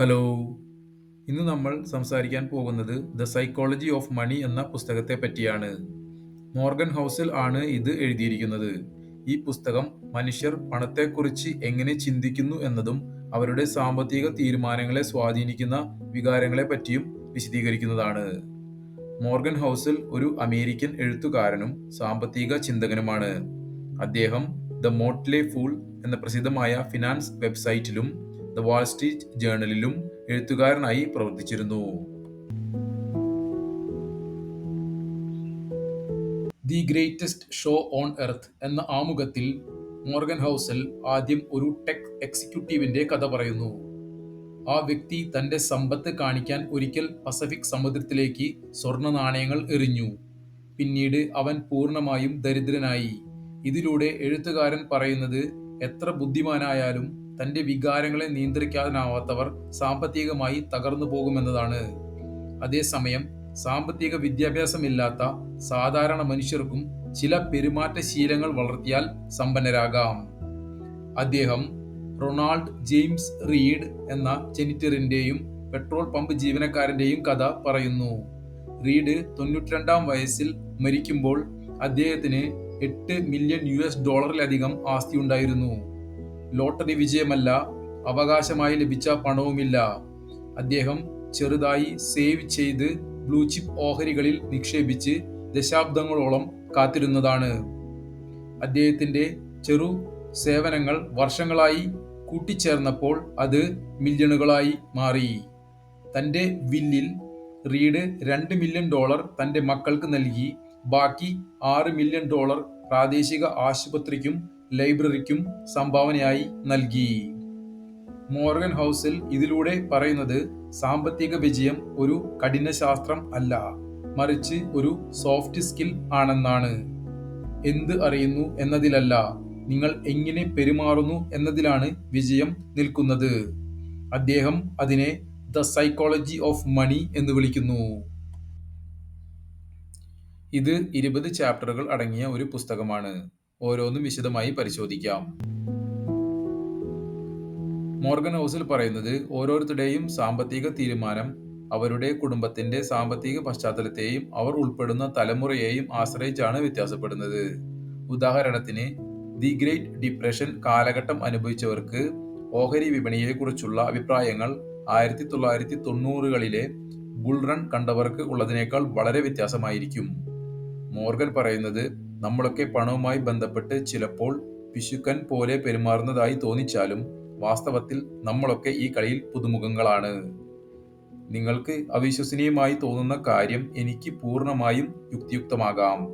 Hello. ഇന്ന് നമ്മൾ സംസാരിക്കാൻ പോകുന്നത് ദ സൈക്കോളജി ഓഫ് മണി എന്ന പുസ്തകത്തെ പറ്റിയാണ്. മോർഗൻ ഹൗസിൽ ആണ് ഇത് എഴുതിയിരിക്കുന്നത്. ഈ പുസ്തകം മനുഷ്യർ പണത്തെക്കുറിച്ച് എങ്ങനെ ചിന്തിക്കുന്നു എന്നതും അവരുടെ സാമ്പത്തിക തീരുമാനങ്ങളെ സ്വാധീനിക്കുന്ന വികാരങ്ങളെ പറ്റിയും വിശദീകരിക്കുന്നതാണ്. മോർഗൻ ഹൗസിൽ ഒരു അമേരിക്കൻ എഴുത്തുകാരനും സാമ്പത്തിക ചിന്തകനുമാണ്. അദ്ദേഹം ദ മോട്ട്ലെ ഫൂൾ എന്ന പ്രസിദ്ധമായ ഫിനാൻസ് വെബ്സൈറ്റിലും ദ വാൾ സ്ട്രീറ്റ് ജേണലിലും എഴുത്തുകാരനായി പ്രവർത്തിച്ചിരുന്നു. The greatest show on earth എന്ന ആമുഖത്തിൽ മോർഗൻ ഹൗസൽ ആദ്യം ഒരു ടെക് എക്സിക്യൂട്ടീവിന്റെ കഥ പറയുന്നു. ആ വ്യക്തി തന്റെ സമ്പത്ത് കാണിക്കാൻ ഒരിക്കൽ പസഫിക് സമുദ്രത്തിലേക്ക് സ്വർണ നാണയങ്ങൾ എറിഞ്ഞു. പിന്നീട് അവൻ പൂർണമായും ദരിദ്രനായി. ഇതിലൂടെ എഴുത്തുകാരൻ പറയുന്നത് എത്ര ബുദ്ധിമാനായാലും തന്റെ വികാരങ്ങളെ നിയന്ത്രിക്കാനാവാത്തവർ സാമ്പത്തികമായി തകർന്നു പോകുമെന്നതാണ്. അതേസമയം സാമ്പത്തിക വിദ്യാഭ്യാസമില്ലാത്ത സാധാരണ മനുഷ്യർക്കും ചില പെരുമാറ്റ ശീലങ്ങൾ വളർത്തിയാൽ സമ്പന്നരാകാം. അദ്ദേഹം റൊണാൾഡ് ജെയിംസ് റീഡ് എന്ന ജെനിറ്ററിന്റെയും പെട്രോൾ പമ്പ് ജീവനക്കാരന്റെയും കഥ പറയുന്നു. റീഡ് തൊണ്ണൂറ്റിരണ്ടാം വയസ്സിൽ മരിക്കുമ്പോൾ അദ്ദേഹത്തിന് എട്ട് മില്യൺ യു എസ് ഡോളറിലധികം ആസ്തിയുണ്ടായിരുന്നു. ലോട്ടറി വിജയമല്ല അവകാശമായി ലഭിച്ച പണവുമില്ല. അദ്ദേഹം ചെറുതായി സേവ് ചെയ്ത് ബ്ലൂ ചിപ്പ് ഓഹരികളിൽ നിക്ഷേപിച്ച് ദശാബ്ദങ്ങളോളം കാത്തിരുന്നതാണ്. അദ്ദേഹത്തിന്റെ ചെറു സേവനങ്ങൾ വർഷങ്ങളായി കൂട്ടിച്ചേർന്നപ്പോൾ അത് മില്യണുകളായി മാറി. തന്റെ വില്ലിൽ റീഡ് രണ്ട് മില്യൺ ഡോളർ തന്റെ മക്കൾക്ക് നൽകി ബാക്കി ആറ് മില്യൺ ഡോളർ പ്രാദേശിക ആശുപത്രിക്കും ലൈബ്രറിക്കും സംഭാവനയായി നൽകി. മോർഗൻ ഹൗസിൽ ഇതിലൂടെ പറയുന്നത് സാമ്പത്തിക വിജയം ഒരു കഠിനശാസ്ത്രം അല്ല മറിച്ച് ഒരു സോഫ്റ്റ് സ്കിൽ ആണെന്നാണ്. എന്ത് അറിയുന്നു എന്നതിലല്ല നിങ്ങൾ എങ്ങനെ പെരുമാറുന്നു എന്നതിലാണ് വിജയം നിൽക്കുന്നത്. അദ്ദേഹം അതിനെ ദ സൈക്കോളജി ഓഫ് മണി എന്ന് വിളിക്കുന്നു. ഇത് ഇരുപത് ചാപ്റ്ററുകൾ അടങ്ങിയ ഒരു പുസ്തകമാണ്. ഓരോന്നും വിശദമായി പരിശോധിക്കാം. മോർഗൻ ഹൗസിൽ പറയുന്നത് ഓരോരുത്തരുടെയും സാമ്പത്തിക തീരുമാനം അവരുടെ കുടുംബത്തിന്റെ സാമ്പത്തിക പശ്ചാത്തലത്തെയും അവർ ഉൾപ്പെടുന്ന തലമുറയെയും ആശ്രയിച്ചാണ് വ്യത്യാസപ്പെടുന്നത്. ഉദാഹരണത്തിന് ദി ഗ്രേറ്റ് ഡിപ്രഷൻ കാലഘട്ടം അനുഭവിച്ചവർക്ക് ഓഹരി വിപണിയെക്കുറിച്ചുള്ള അഭിപ്രായങ്ങൾ ആയിരത്തി തൊള്ളായിരത്തി തൊണ്ണൂറുകളിലെ ബുൾറൺ കണ്ടവർക്ക് ഉള്ളതിനേക്കാൾ വളരെ വ്യത്യാസമായിരിക്കും. മോർഗൻ പറയുന്നത് നമ്മളൊക്കെ പണവുമായി ബന്ധപ്പെട്ട് ചിലപ്പോൾ പിശുക്കൻ പോലെ പെരുമാറുന്നതായി തോന്നിച്ചാലും വാസ്തവത്തിൽ നമ്മളൊക്കെ ഈ കളിയിൽ പുതുമുഖങ്ങളാണ്. നിങ്ങൾക്ക് അവിശ്വസനീയമായി തോന്നുന്ന കാര്യം എനിക്ക് പൂർണമായും യുക്തിയുക്തമാകാം.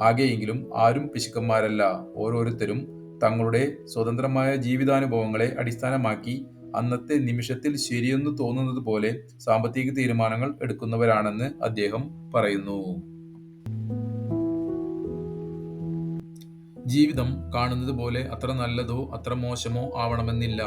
ആകെയെങ്കിലും ആരും പിശുക്കന്മാരല്ല. ഓരോരുത്തരും തങ്ങളുടെ സ്വതന്ത്രമായ ജീവിതാനുഭവങ്ങളെ അടിസ്ഥാനമാക്കി അന്നത്തെ നിമിഷത്തിൽ ശരിയെന്ന് തോന്നുന്നത് പോലെ സാമ്പത്തിക തീരുമാനങ്ങൾ എടുക്കുന്നവരാണെന്ന് അദ്ദേഹം പറയുന്നു. ജീവിതം കാണുന്നത് പോലെ അത്ര നല്ലതോ അത്ര മോശമോ ആവണമെന്നില്ല.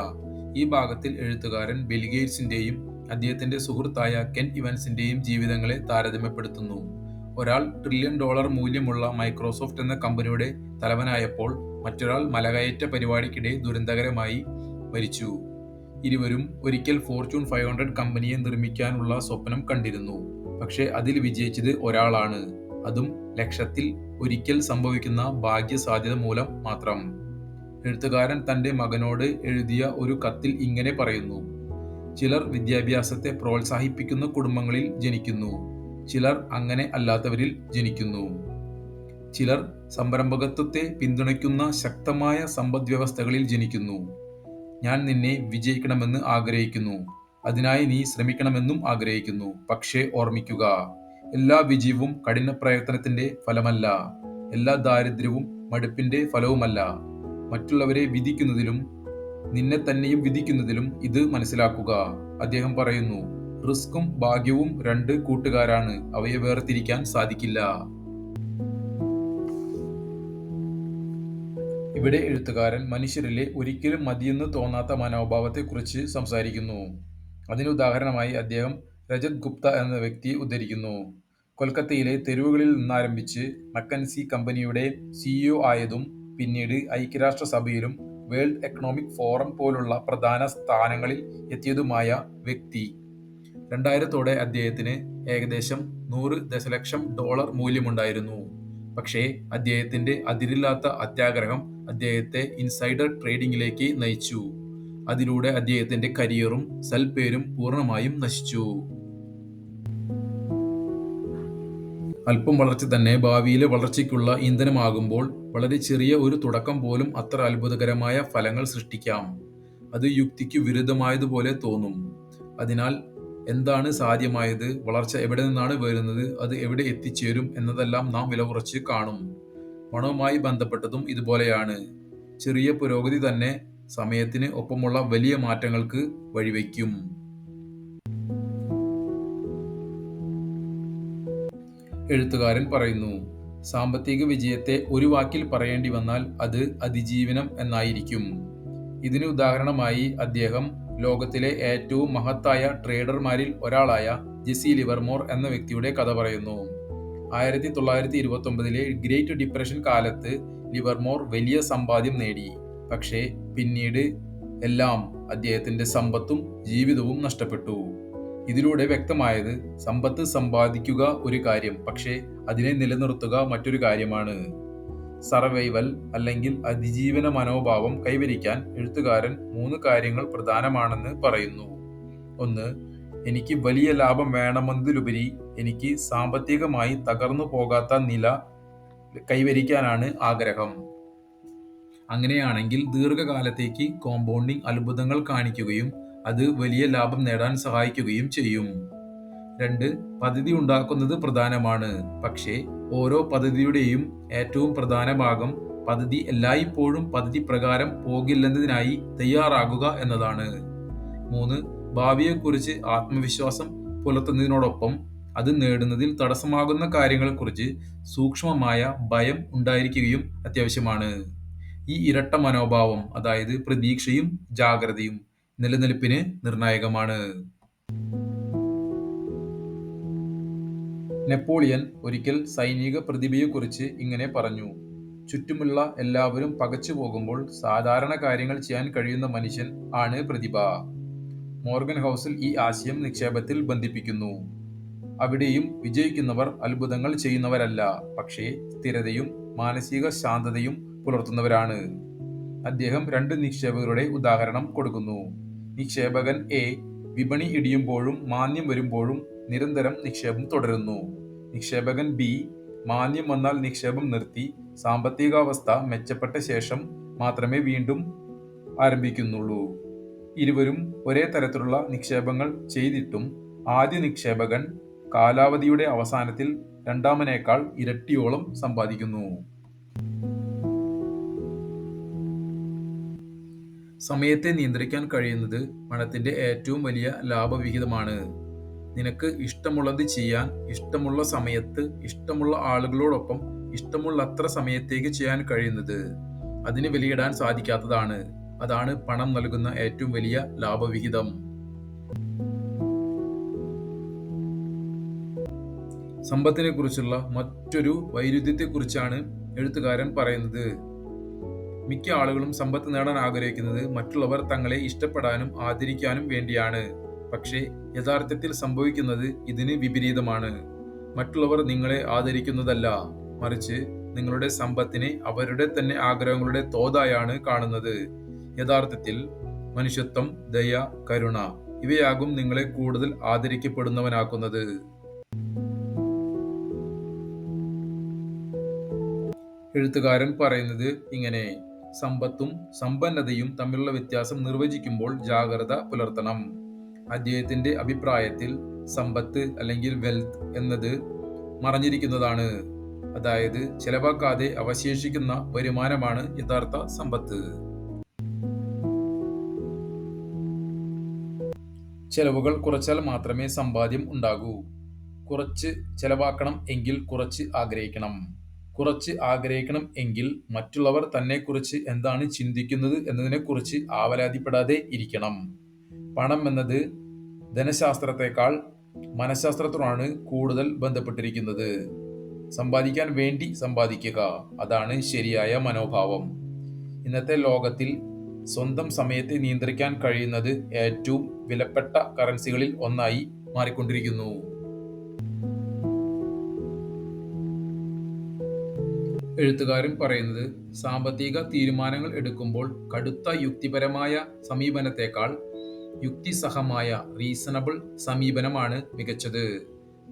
ഈ ഭാഗത്തിൽ എഴുത്തുകാരൻ ബിൽഗേറ്റ്സിന്റെയും അദ്ദേഹത്തിന്റെ സുഹൃത്തായ കെൻ ഇവൻസിന്റെയും ജീവിതങ്ങളെ താരതമ്യപ്പെടുത്തുന്നു. ഒരാൾ ട്രില്യൺ ഡോളർ മൂല്യമുള്ള മൈക്രോസോഫ്റ്റ് എന്ന കമ്പനിയുടെ തലവനായപ്പോൾ മറ്റൊരാൾ മലകയറ്റ പരിപാടിക്കിടെ ദുരന്തകരമായി മരിച്ചു. ഇരുവരും ഒരിക്കൽ ഫോർച്യൂൺ ഫൈവ് ഹൺഡ്രഡ് കമ്പനിയെ നിർമ്മിക്കാനുള്ള സ്വപ്നം കണ്ടിരുന്നു. പക്ഷേ അതിൽ വിജയിച്ചത് ഒരാളാണ്. അതും ലക്ഷത്തിൽ ഒരിക്കൽ സംഭവിക്കുന്ന ഭാഗ്യസാധ്യത മൂലം മാത്രം. എഴുത്തുകാരൻ തന്റെ മകനോട് എഴുതിയ ഒരു കത്തിൽ ഇങ്ങനെ പറയുന്നു. ചിലർ വിദ്യാഭ്യാസത്തെ പ്രോത്സാഹിപ്പിക്കുന്ന കുടുംബങ്ങളിൽ ജനിക്കുന്നു. ചിലർ അങ്ങനെ അല്ലാത്തവരിൽ ജനിക്കുന്നു. ചിലർ സംരംഭകത്വത്തെ പിന്തുണയ്ക്കുന്ന ശക്തമായ സമ്പദ്വ്യവസ്ഥകളിൽ ജനിക്കുന്നു. ഞാൻ നിന്നെ വിജയിക്കണമെന്ന് ആഗ്രഹിക്കുന്നു. അതിനായി നീ ശ്രമിക്കണമെന്നും ആഗ്രഹിക്കുന്നു. പക്ഷേ ഓർമ്മിക്കുക എല്ലാ വിജയവും കഠിന പ്രയത്നത്തിന്റെ ഫലമല്ല. എല്ലാ ദാരിദ്ര്യവും മടുപ്പിന്റെ ഫലവുമല്ല. മറ്റുള്ളവരെ വിധിക്കുന്നതിലും നിന്നെ തന്നെയും വിധിക്കുന്നതിലും ഇത് മനസ്സിലാക്കുക. അദ്ദേഹം പറയുന്നു റിസ്ക്കും ഭാഗ്യവും രണ്ട് കൂട്ടുകാരാണ്. അവയെ വേർതിരിക്കാൻ സാധിക്കില്ല. ഇവിടെ എഴുത്തുകാരൻ മനുഷ്യരിലെ ഒരിക്കലും മതിയെന്ന് തോന്നാത്ത മനോഭാവത്തെക്കുറിച്ച് സംസാരിക്കുന്നു. അതിന് ഉദാഹരണമായി അദ്ദേഹം രജത് ഗുപ്ത എന്ന വ്യക്തി ഉദ്ധരിക്കുന്നു. കൊൽക്കത്തയിലെ തെരുവുകളിൽ നിന്നാരംഭിച്ച് മക്കൻസി കമ്പനിയുടെ സിഇഒ ആയതും പിന്നീട് ഐക്യരാഷ്ട്രസഭയിലും വേൾഡ് എക്കണോമിക് ഫോറം പോലുള്ള പ്രധാന സ്ഥാനങ്ങളിൽ എത്തിയതുമായ വ്യക്തി. രണ്ടായിരത്തോടെ അദ്ദേഹത്തിന് ഏകദേശം നൂറ് ദശലക്ഷം ഡോളർ മൂല്യമുണ്ടായിരുന്നു. പക്ഷേ അദ്ദേഹത്തിന്റെ അതിരില്ലാത്ത അത്യാഗ്രഹം അദ്ദേഹത്തെ ഇൻസൈഡർ ട്രേഡിംഗിലേക്ക് നയിച്ചു. അതിലൂടെ അദ്ദേഹത്തിന്റെ കരിയറും സൽപ്പേരും പൂർണമായും നശിച്ചു. അല്പം വളർച്ച തന്നെ ഭാവിയിലെ വളർച്ചയ്ക്കുള്ള ഇന്ധനമാകുമ്പോൾ വളരെ ചെറിയ ഒരു തുടക്കം പോലും അത്ര അത്ഭുതകരമായ ഫലങ്ങൾ സൃഷ്ടിക്കാം. അത് യുക്തിക്ക് വിരുദ്ധമായതുപോലെ തോന്നും. അതിനാൽ എന്താണ് സാധ്യമായത്? വളർച്ച എവിടെ നിന്നാണ് വരുന്നത്? അത് എവിടെ എത്തിച്ചേരും? എന്നതെല്ലാം നാം വില കുറച്ച് കാണും. പണവുമായി ബന്ധപ്പെട്ടതും ഇതുപോലെയാണ്. ചെറിയ പുരോഗതി തന്നെ സമയത്തിന് ഒപ്പമുള്ള വലിയ മാറ്റങ്ങൾക്ക് വഴിവെക്കും. എഴുത്തുകാരൻ പറയുന്നു സാമ്പത്തിക വിജയത്തെ ഒരു വാക്കിൽ പറയേണ്ടി വന്നാൽ അത് അതിജീവനം എന്നായിരിക്കും. ഇതിന് ഉദാഹരണമായി അദ്ദേഹം ലോകത്തിലെ ഏറ്റവും മഹത്തായ ട്രേഡർമാരിൽ ഒരാളായ ജെസി ലിവർമോർ എന്ന വ്യക്തിയുടെ കഥ പറയുന്നു. ആയിരത്തി തൊള്ളായിരത്തി ഇരുപത്തി ഒമ്പതിലെ ഗ്രേറ്റ് ഡിപ്രഷൻ കാലത്ത് ലിവർമോർ വലിയ സമ്പാദ്യം നേടി. പക്ഷേ പിന്നീട് എല്ലാം അദ്ദേഹത്തിന്റെ സമ്പത്തും ജീവിതവും നഷ്ടപ്പെട്ടു. ഇതിലൂടെ വ്യക്തമായത് സമ്പത്ത് സമ്പാദിക്കുക ഒരു കാര്യം പക്ഷേ അതിനെ നിലനിർത്തുക മറ്റൊരു കാര്യമാണ്. സർവൈവൽ അല്ലെങ്കിൽ അതിജീവന മനോഭാവം കൈവരിക്കാൻ എഴുത്തുകാരൻ മൂന്ന് കാര്യങ്ങൾ പ്രധാനമാണെന്ന് പറയുന്നു. ഒന്ന് എനിക്ക് വലിയ ലാഭം വേണമെന്നതിലുപരി എനിക്ക് സാമ്പത്തികമായി തകർന്നു പോകാത്ത നില കൈവരിക്കാനാണ് ആഗ്രഹം. അങ്ങനെയാണെങ്കിൽ ദീർഘകാലത്തേക്ക് കോമ്പൗണ്ടിംഗ് അത്ഭുതങ്ങൾ കാണിക്കുകയും അത് വലിയ ലാഭം നേടാൻ സഹായിക്കുകയും ചെയ്യും. രണ്ട് പദ്ധതി ഉണ്ടാക്കുന്നത് പ്രധാനമാണ്. പക്ഷേ ഓരോ പദ്ധതിയുടെയും ഏറ്റവും പ്രധാന ഭാഗം പദ്ധതി എല്ലായ്പ്പോഴും പദ്ധതി പ്രകാരം പോകില്ലെന്നതിനായി തയ്യാറാകുക എന്നതാണ്. മൂന്ന് ഭാവിയെക്കുറിച്ച് ആത്മവിശ്വാസം പുലർത്തുന്നതിനോടൊപ്പം അത് നേടുന്നതിൽ തടസ്സമാകുന്ന കാര്യങ്ങളെക്കുറിച്ച് സൂക്ഷ്മമായ ഭയം ഉണ്ടായിരിക്കുകയും അത്യാവശ്യമാണ്. ഈ ഇരട്ട മനോഭാവം അതായത് പ്രതീക്ഷയും ജാഗ്രതയും നിലനിൽപ്പിന് നിർണായകമാണ്. നെപ്പോളിയൻ ഒരിക്കൽ സൈനിക പ്രതിഭയെക്കുറിച്ച് ഇങ്ങനെ പറഞ്ഞു. ചുറ്റുമുള്ള എല്ലാവരും പകച്ചു പോകുമ്പോൾ സാധാരണ കാര്യങ്ങൾ ചെയ്യാൻ കഴിയുന്ന മനുഷ്യൻ ആണ് പ്രതിഭ. മോർഗൻ ഹൗസിൽ ഈ ആശയം നിക്ഷേപത്തിൽ ബന്ധിപ്പിക്കുന്നു. അവിടെയും വിജയിക്കുന്നവർ അത്ഭുതങ്ങൾ ചെയ്യുന്നവരല്ല പക്ഷേ സ്ഥിരതയും മാനസിക ശാന്തതയും പുലർത്തുന്നവരാണ്. അദ്ദേഹം രണ്ട് നിക്ഷേപകരുടെ ഉദാഹരണം കൊടുക്കുന്നു. നിക്ഷേപകൻ എ വിപണി ഇടിയുമ്പോഴും മാന്യം വരുമ്പോഴും നിരന്തരം നിക്ഷേപം തുടരുന്നു. നിക്ഷേപകൻ ബി മാന്യം വന്നാൽ നിക്ഷേപം നിർത്തി സാമ്പത്തികാവസ്ഥ മെച്ചപ്പെട്ട ശേഷം മാത്രമേ വീണ്ടും ആരംഭിക്കുന്നുള്ളൂ. ഇരുവരും ഒരേ തരത്തിലുള്ള നിക്ഷേപങ്ങൾ ചെയ്തിട്ടും ആദ്യ നിക്ഷേപകൻ കാലാവധിയുടെ അവസാനത്തിൽ രണ്ടാമനേക്കാൾ ഇരട്ടിയോളം സമ്പാദിക്കുന്നു. സമയത്തെ നിയന്ത്രിക്കാൻ കഴിയുന്നത് പണത്തിന്റെ ഏറ്റവും വലിയ ലാഭവിഹിതമാണ്. നിനക്ക് ഇഷ്ടമുള്ളത് ചെയ്യാൻ ഇഷ്ടമുള്ള സമയത്ത് ഇഷ്ടമുള്ള ആളുകളോടൊപ്പം ഇഷ്ടമുള്ള അത്ര സമയത്തേക്ക് ചെയ്യാൻ കഴിയുന്നത് അതിന് വിലയിടാൻ സാധിക്കാത്തതാണ്. അതാണ് പണം നൽകുന്ന ഏറ്റവും വലിയ ലാഭവിഹിതം. സമ്പത്തിനെ കുറിച്ചുള്ള മറ്റൊരു വൈരുദ്ധ്യത്തെക്കുറിച്ചാണ് എഴുത്തുകാരൻ പറയുന്നത്. മിക്ക ആളുകളും സമ്പത്ത് നേടാൻ ആഗ്രഹിക്കുന്നത് മറ്റുള്ളവർ തങ്ങളെ ഇഷ്ടപ്പെടാനും ആദരിക്കാനും വേണ്ടിയാണ്. പക്ഷേ യഥാർത്ഥത്തിൽ സംഭവിക്കുന്നത് ഇതിന് വിപരീതമാണ്. മറ്റുള്ളവർ നിങ്ങളെ ആദരിക്കുന്നതല്ല. മറിച്ച് നിങ്ങളുടെ സമ്പത്തിനെ അവരുടെ തന്നെ ആഗ്രഹങ്ങളുടെ തോതായാണ് കാണുന്നത്. യഥാർത്ഥത്തിൽ മനുഷ്യത്വം ദയ കരുണ ഇവയാകും നിങ്ങളെ കൂടുതൽ ആദരിക്കപ്പെടുന്നവനാക്കുന്നത്. എഴുത്തുകാരൻ പറയുന്നത് ഇങ്ങനെ. സമ്പത്തും സമ്പന്നതയും തമ്മിലുള്ള വ്യത്യാസം നിർവചിക്കുമ്പോൾ ജാഗ്രത പുലർത്തണം. അദ്ദേഹത്തിന്റെ അഭിപ്രായത്തിൽ സമ്പത്ത് അല്ലെങ്കിൽ വെൽത്ത് എന്നത് മറഞ്ഞിരിക്കുന്നതാണ്. അതായത് ചെലവാക്കാതെ അവശേഷിക്കുന്ന വരുമാനമാണ് യഥാർത്ഥ സമ്പത്ത്. ചെലവുകൾ കുറച്ചാൽ മാത്രമേ സമ്പാദ്യം ഉണ്ടാകൂ. കുറച്ച് ചെലവാക്കണം എങ്കിൽ കുറച്ച് ആഗ്രഹിക്കണം. കുറച്ച് ആഗ്രഹിക്കണം എങ്കിൽ മറ്റുള്ളവർ തന്നെക്കുറിച്ച് എന്താണ് ചിന്തിക്കുന്നത് എന്നതിനെക്കുറിച്ച് ആവലാതിപ്പെടാതെ ഇരിക്കണം. പണം എന്നത് ധനശാസ്ത്രത്തെക്കാൾ മനഃശാസ്ത്രത്തോടാണ് കൂടുതൽ ബന്ധപ്പെട്ടിരിക്കുന്നത്. സമ്പാദിക്കാൻ വേണ്ടി സമ്പാദിക്കുക അതാണ് ശരിയായ മനോഭാവം. ഇന്നത്തെ ലോകത്തിൽ സ്വന്തം സമയത്തെ നിയന്ത്രിക്കാൻ കഴിയുന്നത് ഏറ്റവും വിലപ്പെട്ട കറൻസികളിൽ ഒന്നായി മാറിക്കൊണ്ടിരിക്കുന്നു. എഴുത്തുകാരൻ പറയുന്നത് സാമ്പത്തിക തീരുമാനങ്ങൾ എടുക്കുമ്പോൾ കടുത്ത യുക്തിപരമായ സമീപനത്തെക്കാൾ യുക്തിസഹമായ റീസണബിൾ സമീപനമാണ് മികച്ചത്.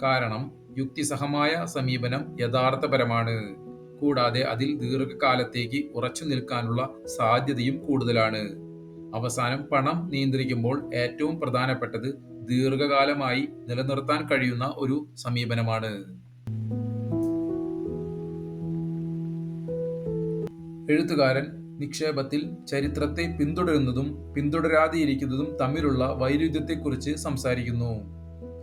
കാരണം യുക്തിസഹമായ സമീപനം യഥാർത്ഥപരമാണ്. കൂടാതെ അതിൽ ദീർഘകാലത്തേക്ക് ഉറച്ചു നിൽക്കാനുള്ള സാധ്യതയും കൂടുതലാണ്. അവസാനം പണം നിയന്ത്രിക്കുമ്പോൾ ഏറ്റവും പ്രധാനപ്പെട്ടത് ദീർഘകാലമായി നിലനിർത്താൻ കഴിയുന്ന ഒരു സമീപനമാണ്. എഴുത്തുകാരൻ നിക്ഷേപത്തിൽ ചരിത്രത്തെ പിന്തുടരുന്നതും പിന്തുടരാതെയിരിക്കുന്നതും തമ്മിലുള്ള വൈരുദ്ധ്യത്തെക്കുറിച്ച് സംസാരിക്കുന്നു.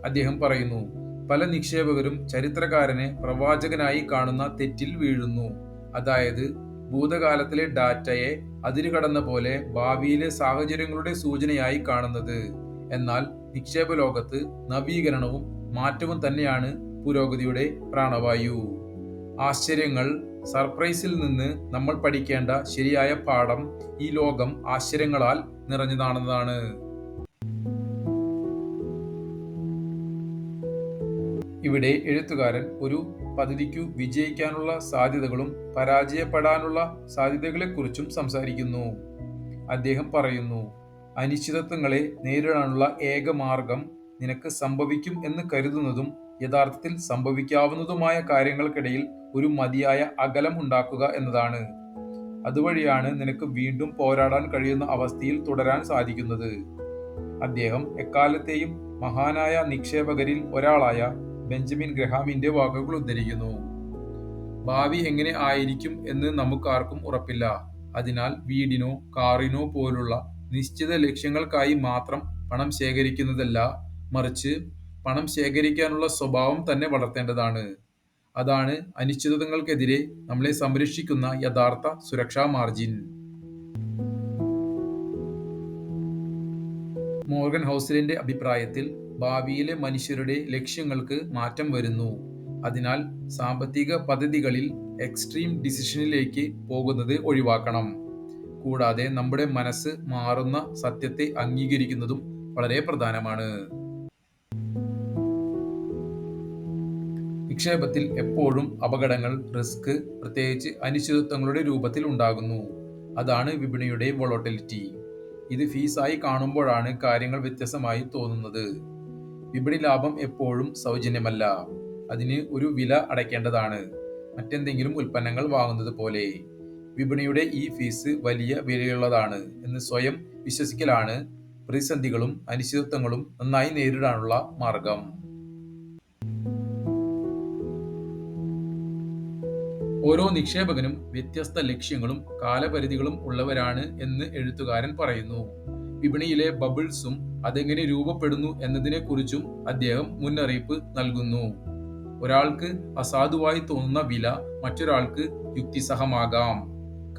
അദ്ദേഹം പറയുന്നു പല നിക്ഷേപകരും ചരിത്രകാരനെ പ്രവാചകനായി കാണുന്ന തെറ്റിൽ വീഴുന്നു. അതായത് ഭൂതകാലത്തിലെ ഡാറ്റയെ അതിരുകടന്ന പോലെ ഭാവിയിലെ സാഹചര്യങ്ങളുടെ സൂചനയായി കാണുന്നത്. എന്നാൽ നിക്ഷേപ ലോകത്ത് നവീകരണവും മാറ്റവും തന്നെയാണ് പുരോഗതിയുടെ പ്രാണവായു. ആശ്ചര്യങ്ങൾ സർപ്രൈസിൽ നിന്ന് നമ്മൾ പഠിക്കേണ്ട ശരിയായ പാഠം ഈ ലോകം ആശ്ചര്യങ്ങളാൽ നിറഞ്ഞതാണെന്നതാണ് ഇവിടെ എഴുത്തുകാരൻ ഒരു പദ്ധതിക്കു വിജയിക്കാനുള്ള സാധ്യതകളും പരാജയപ്പെടാനുള്ള സാധ്യതകളെക്കുറിച്ചും സംസാരിക്കുന്നു. അദ്ദേഹം പറയുന്നു അനിശ്ചിതത്വങ്ങളെ നേരിടാനുള്ള ഏക മാർഗം നിനക്ക് സംഭവിക്കും എന്ന് കരുതുന്നതും യഥാർത്ഥത്തിൽ സംഭവിക്കാവുന്നതുമായ കാര്യങ്ങൾക്കിടയിൽ ഒരു മതിയായ അകലം ഉണ്ടാക്കുക എന്നതാണ്. അതുവഴിയാണ് നിനക്ക് വീണ്ടും പോരാടാൻ കഴിയുന്ന അവസ്ഥയിൽ തുടരാൻ സാധിക്കുന്നത്. അദ്ദേഹം എക്കാലത്തെയും മഹാനായ നിക്ഷേപകരിൽ ഒരാളായ ബെഞ്ചമിൻ ഗ്രഹാമിന്റെ വാക്കുകൾ ഉദ്ധരിക്കുന്നു. ഭാവി എങ്ങനെ ആയിരിക്കും എന്ന് നമുക്കാർക്കും ഉറപ്പില്ല. അതിനാൽ വീടിനോ കാറിനോ പോലുള്ള നിശ്ചിത ലക്ഷ്യങ്ങൾക്കായി മാത്രം പണം ശേഖരിക്കുന്നതല്ല മറിച്ച് പണം ശേഖരിക്കാനുള്ള സ്വഭാവം തന്നെ വളർത്തേണ്ടതാണ്. അതാണ് അനിശ്ചിതത്വങ്ങൾക്കെതിരെ നമ്മളെ സംരക്ഷിക്കുന്ന യഥാർത്ഥ സുരക്ഷാ മാർജിൻ. മോർഗൻ ഹൗസലിന്റെ അഭിപ്രായത്തിൽ ഭാവിയിലെ മനുഷ്യരുടെ ലക്ഷ്യങ്ങൾക്ക് മാറ്റം വരുന്നു. അതിനാൽ സാമ്പത്തിക പദ്ധതികളിൽ എക്സ്ട്രീം ഡിസിഷനിലേക്ക് പോകുന്നത് ഒഴിവാക്കണം. കൂടാതെ നമ്മുടെ മനസ്സ് മാറുന്ന സത്യത്തെ അംഗീകരിക്കുന്നതും വളരെ പ്രധാനമാണ്. നിക്ഷേപത്തിൽ എപ്പോഴും അപകടങ്ങൾ റിസ്ക് പ്രത്യേകിച്ച് അനിശ്ചിതത്വങ്ങളുടെ രൂപത്തിൽ ഉണ്ടാകുന്നു. അതാണ് വിപണിയുടെ വൊളോട്ടിലിറ്റി. ഇത് ഫീസായി കാണുമ്പോഴാണ് കാര്യങ്ങൾ വ്യത്യസ്തമായി തോന്നുന്നത്. വിപണി ലാഭം എപ്പോഴും സൗജന്യമല്ല. അതിന് ഒരു വില അടയ്ക്കേണ്ടതാണ്. മറ്റെന്തെങ്കിലും ഉൽപ്പന്നങ്ങൾ വാങ്ങുന്നത് പോലെ. വിപണിയുടെ ഈ ഫീസ് വലിയ വിലയുള്ളതാണ് എന്ന് സ്വയം വിശ്വസിക്കലാണ് പ്രതിസന്ധികളും അനിശ്ചിതത്വങ്ങളും നന്നായി നേരിടാനുള്ള മാർഗം. ഓരോ നിക്ഷേപകനും വ്യത്യസ്ത ലക്ഷ്യങ്ങളും കാലപരിധികളും ഉള്ളവരാണ് എന്ന് എഴുത്തുകാരൻ പറയുന്നു. വിപണിയിലെ ബബിൾസും അതെങ്ങനെ രൂപപ്പെടുന്നു എന്നതിനെക്കുറിച്ചും അദ്ദേഹം മുന്നറിയിപ്പ് നൽകുന്നു. ഒരാൾക്ക് അസാധുവായി തോന്നുന്ന വില മറ്റൊരാൾക്ക് യുക്തിസഹമാകാം.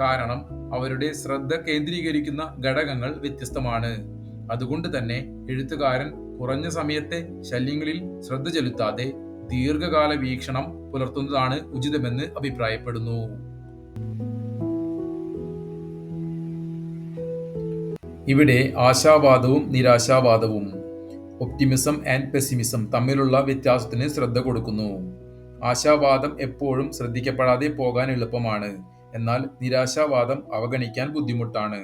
കാരണം അവരുടെ ശ്രദ്ധ കേന്ദ്രീകരിക്കുന്ന ഘടകങ്ങൾ വ്യത്യസ്തമാണ്. അതുകൊണ്ട് തന്നെ എഴുത്തുകാരൻ കുറഞ്ഞ സമയത്തെ ശല്യങ്ങളിൽ ശ്രദ്ധ ചെലുത്താതെ ദീർഘകാല വീക്ഷണം പുലർത്തുന്നതാണ് ഉചിതമെന്ന് അഭിപ്രായപ്പെടുന്നു. ഇവിടെ ആശാവാദവും നിരാശാവാദവും ഒപ്റ്റിമിസം ആൻഡ് പെസിമിസം തമ്മിലുള്ള വ്യത്യാസത്തിന് ശ്രദ്ധ കൊടുക്കുന്നു. ആശാവാദം എപ്പോഴും ശ്രദ്ധിക്കപ്പെടാതെ പോകാൻ എളുപ്പമാണ് എന്നാൽ നിരാശാവാദം അവഗണിക്കാൻ ബുദ്ധിമുട്ടാണ്.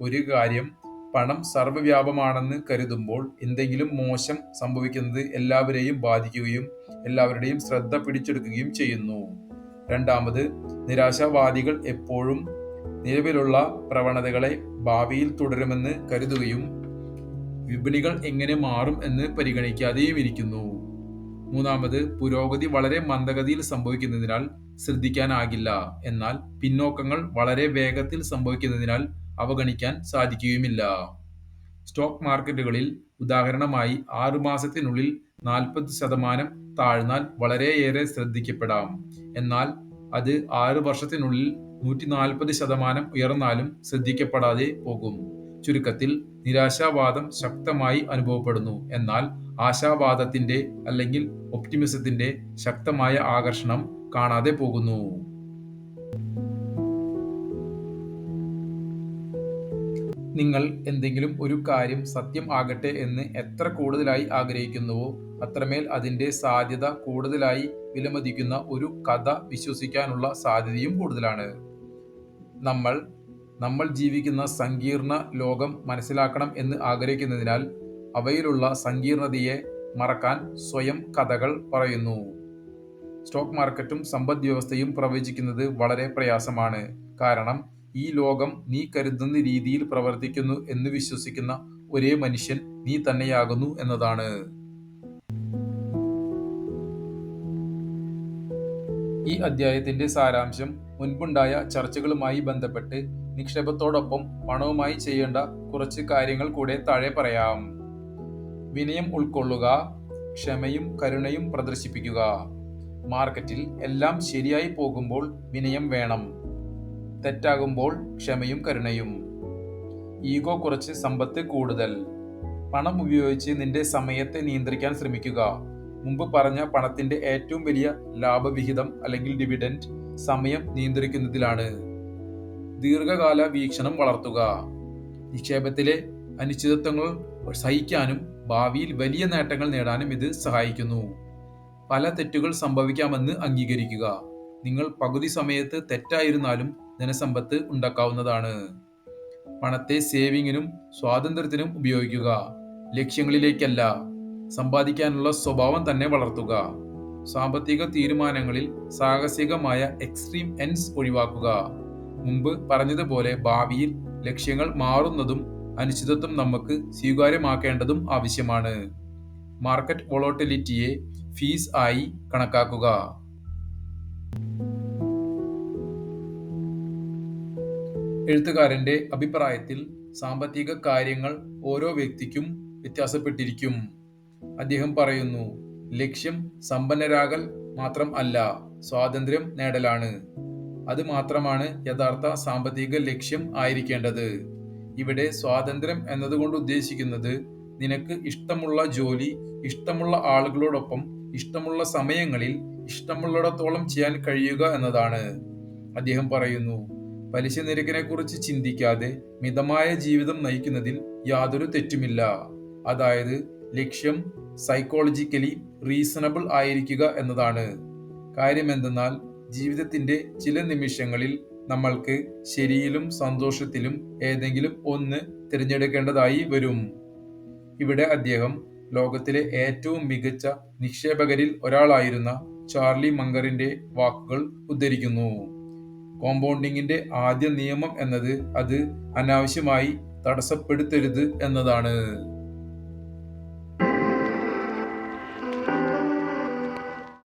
ഒരു കാര്യം പണം സർവവ്യാപമാണെന്ന് കരുതുമ്പോൾ എന്തെങ്കിലും മോശം സംഭവിക്കുന്നത് എല്ലാവരെയും ബാധിക്കുകയും എല്ലാവരുടെയും ശ്രദ്ധ പിടിച്ചെടുക്കുകയും ചെയ്യുന്നു. രണ്ടാമത് നിരാശാവാദികൾ എപ്പോഴും നിലവിലുള്ള പ്രവണതകളെ ഭാവിയിൽ തുടരുമെന്ന് കരുതുകയും വിപണികൾ എങ്ങനെ മാറും എന്ന് പരിഗണിക്കാതെയും ഇരിക്കുന്നു. മൂന്നാമത് പുരോഗതി വളരെ മന്ദഗതിയിൽ സംഭവിക്കുന്നതിനാൽ ശ്രദ്ധിക്കാനാകില്ല. എന്നാൽ പിന്നോക്കങ്ങൾ വളരെ വേഗത്തിൽ സംഭവിക്കുന്നതിനാൽ അവഗണിക്കാൻ സാധിക്കുകയുമില്ല. സ്റ്റോക്ക് മാർക്കറ്റുകളിൽ ഉദാഹരണമായി ആറു മാസത്തിനുള്ളിൽ നാൽപ്പത് ശതമാനം താഴ്ന്നാൽ വളരെയേറെ ശ്രദ്ധിക്കപ്പെടാം. എന്നാൽ അത് ആറു വർഷത്തിനുള്ളിൽ നൂറ്റി നാൽപ്പത് ശതമാനം ഉയർന്നാലും ശ്രദ്ധിക്കപ്പെടാതെ പോകും. ചുരുക്കത്തിൽ നിരാശാവാദം ശക്തമായി അനുഭവപ്പെടുന്നു. എന്നാൽ ആശാവാദത്തിന്റെ അല്ലെങ്കിൽ ഒപ്റ്റിമിസത്തിന്റെ ശക്തമായ ആകർഷണം കാണാതെ പോകുന്നു. നിങ്ങൾ എന്തെങ്കിലും ഒരു കാര്യം സത്യം ആകട്ടെ എന്ന് എത്ര കൂടുതലായി ആഗ്രഹിക്കുന്നുവോ അത്രമേൽ അതിന്റെ സാധ്യത കൂടുതലായി വിലമതിക്കുന്ന ഒരു കഥ വിശ്വസിക്കാനുള്ള സാധ്യതയും കൂടുതലാണ്. നമ്മൾ നമ്മൾ ജീവിക്കുന്ന സങ്കീർണ ലോകം മനസ്സിലാക്കണം എന്ന് ആഗ്രഹിക്കുന്നതിനാൽ അവയിലുള്ള സങ്കീർണതയെ മറക്കാൻ സ്വയം കഥകൾ പറയുന്നു. സ്റ്റോക്ക് മാർക്കറ്റും സമ്പദ് വ്യവസ്ഥയും പ്രവചിക്കുന്നത് വളരെ പ്രയാസമാണ്. കാരണം ഈ ലോകം നീ കരുതുന്ന രീതിയിൽ പ്രവർത്തിക്കുന്നു എന്ന് വിശ്വസിക്കുന്ന ഒരേ മനുഷ്യൻ നീ തന്നെയാകുന്നു എന്നതാണ്. ഈ അധ്യായത്തിന്റെ സാരാംശം മുൻപുണ്ടായ ചർച്ചകളുമായി ബന്ധപ്പെട്ട് നിക്ഷേപത്തോടൊപ്പം പണവുമായി ചെയ്യേണ്ട കുറച്ച് കാര്യങ്ങൾ കൂടെ താഴെ പറയാം. വിനയം ഉൾക്കൊള്ളുക ക്ഷമയും കരുണയും പ്രദർശിപ്പിക്കുക. മാർക്കറ്റിൽ എല്ലാം ശരിയായി പോകുമ്പോൾ വിനയം വേണം. തെറ്റാകുമ്പോൾ ക്ഷമയും കരുണയും. ഈഗോ കുറച്ച് സമ്പത്ത് കൂടുതൽ. പണം ഉപയോഗിച്ച് നിന്റെ സമയത്തെ നിയന്ത്രിക്കാൻ ശ്രമിക്കുക. മുമ്പ് പറഞ്ഞ പണത്തിന്റെ ഏറ്റവും വലിയ ലാഭവിഹിതം അല്ലെങ്കിൽ ഡിവിഡന്റ് സമയം നിയന്ത്രിക്കുന്നതിലാണ്. ദീർഘകാല വീക്ഷണം വളർത്തുക. നിക്ഷേപത്തിലെ അനിശ്ചിതത്വങ്ങൾ സഹിക്കാനും ഭാവിയിൽ വലിയ നേട്ടങ്ങൾ നേടാനും ഇത് സഹായിക്കുന്നു. പല തെറ്റുകൾ സംഭവിക്കാമെന്ന് അംഗീകരിക്കുക. നിങ്ങൾ പകുതി സമയത്ത് തെറ്റായിരുന്നാലും ധനസമ്പത്ത് ഉണ്ടാക്കാവുന്നതാണ്. പണത്തെ സേവിങ്ങിനും സ്വാതന്ത്ര്യത്തിനും ഉപയോഗിക്കുക. ലക്ഷ്യങ്ങളിലേക്കല്ല സമ്പാദിക്കാനുള്ള സ്വഭാവം തന്നെ വളർത്തുക. സാമ്പത്തിക തീരുമാനങ്ങളിൽ സാഹസികമായ എക്സ്ട്രീം എൻസ് ഒഴിവാക്കുക. മുമ്പ് പറഞ്ഞതുപോലെ ഭാവിയിൽ ലക്ഷ്യങ്ങൾ മാറുന്നതും അനിശ്ചിതത്വം നമുക്ക് സ്വീകാര്യമാക്കേണ്ടതും ആവശ്യമാണ്. മാർക്കറ്റ് വോളോട്ടിലിറ്റിയെ ഫീസ് ആയി കണക്കാക്കുക. എഴുത്തുകാരന്റെ അഭിപ്രായത്തിൽ സാമ്പത്തിക കാര്യങ്ങൾ ഓരോ വ്യക്തിക്കും വ്യത്യാസപ്പെട്ടിരിക്കും. അദ്ദേഹം പറയുന്നു ലക്ഷ്യം സമ്പന്നരാകൽ മാത്രം അല്ല സ്വാതന്ത്ര്യം നേടലാണ്. അത് മാത്രമാണ് യഥാർത്ഥ സാമ്പത്തിക ലക്ഷ്യം ആയിരിക്കേണ്ടത്. ഇവിടെ സ്വാതന്ത്ര്യം എന്നതുകൊണ്ട് ഉദ്ദേശിക്കുന്നത് നിനക്ക് ഇഷ്ടമുള്ള ജോലി ഇഷ്ടമുള്ള ആളുകളോടൊപ്പം ഇഷ്ടമുള്ള സമയങ്ങളിൽ ഇഷ്ടമുള്ളിടത്തോളം ചെയ്യാൻ കഴിയുക എന്നതാണ്. അദ്ദേഹം പറയുന്നു പലിശ നിരക്കിനെ കുറിച്ച് ചിന്തിക്കാതെ മിതമായ ജീവിതം നയിക്കുന്നതിൽ യാതൊരു തെറ്റുമില്ല. അതായത് ലക്ഷ്യം സൈക്കോളജിക്കലി റീസണബിൾ ആയിരിക്കുക എന്നതാണ്. കാര്യം എന്തെന്നാൽ ജീവിതത്തിന്റെ ചില നിമിഷങ്ങളിൽ നമ്മൾക്ക് ശരിയിലും സന്തോഷത്തിലും ഏതെങ്കിലും ഒന്ന് തിരഞ്ഞെടുക്കേണ്ടതായി വരും. ഇവിടെ അദ്ദേഹം ലോകത്തിലെ ഏറ്റവും മികച്ച നിക്ഷേപകരിൽ ഒരാളായിരുന്ന ചാർലി മങ്കറിന്റെ വാക്കുകൾ ഉദ്ധരിക്കുന്നു. കോമ്പൗണ്ടിങ്ങിന്റെ ആദ്യ നിയമം എന്നത് അത് അനാവശ്യമായി തടസ്സപ്പെടുത്തരുത് എന്നതാണ്.